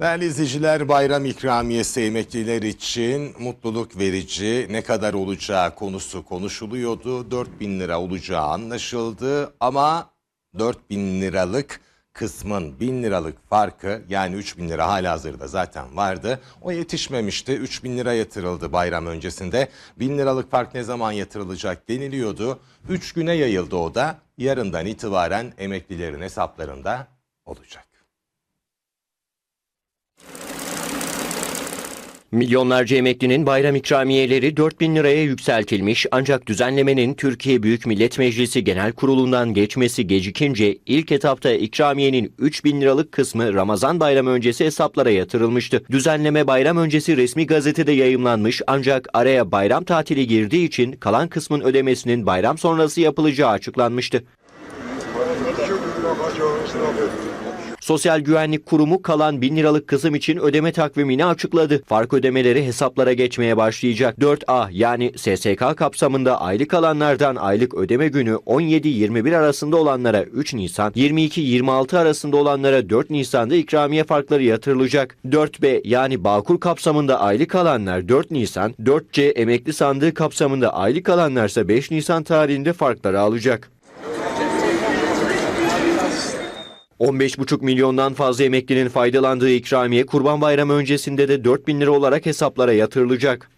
Değerli izleyiciler bayram ikramiyesi emekliler için mutluluk verici ne kadar olacağı konusu konuşuluyordu. 4 bin lira olacağı anlaşıldı ama 4 bin liralık kısmın 1000 liralık farkı yani 3 bin lira halihazırda zaten vardı. O yetişmemişti 3 bin lira yatırıldı bayram öncesinde. 1000 liralık fark ne zaman yatırılacak deniliyordu. 3 güne yayıldı o da yarından itibaren emeklilerin hesaplarında olacak. Milyonlarca emeklinin bayram ikramiyeleri 4 bin liraya yükseltilmiş ancak düzenlemenin Türkiye Büyük Millet Meclisi Genel Kurulu'ndan geçmesi gecikince ilk etapta ikramiyenin 3 bin liralık kısmı Ramazan bayramı öncesi hesaplara yatırılmıştı. Düzenleme bayram öncesi resmi gazetede yayımlanmış ancak araya bayram tatili girdiği için kalan kısmın ödemesinin bayram sonrası yapılacağı açıklanmıştı. Sosyal Güvenlik Kurumu kalan 1000 liralık kısım için ödeme takvimini açıkladı. Fark ödemeleri hesaplara geçmeye başlayacak. 4A yani SSK kapsamında aylık alanlardan aylık ödeme günü 17-21 arasında olanlara 3 Nisan, 22-26 arasında olanlara 4 Nisan'da ikramiye farkları yatırılacak. 4B yani Bağkur kapsamında aylık alanlar 4 Nisan, 4C emekli sandığı kapsamında aylık alanlarsa 5 Nisan tarihinde farkları alacak. 15,5 milyondan fazla emeklinin faydalandığı ikramiye Kurban Bayramı öncesinde de 4 bin lira olarak hesaplara yatırılacak.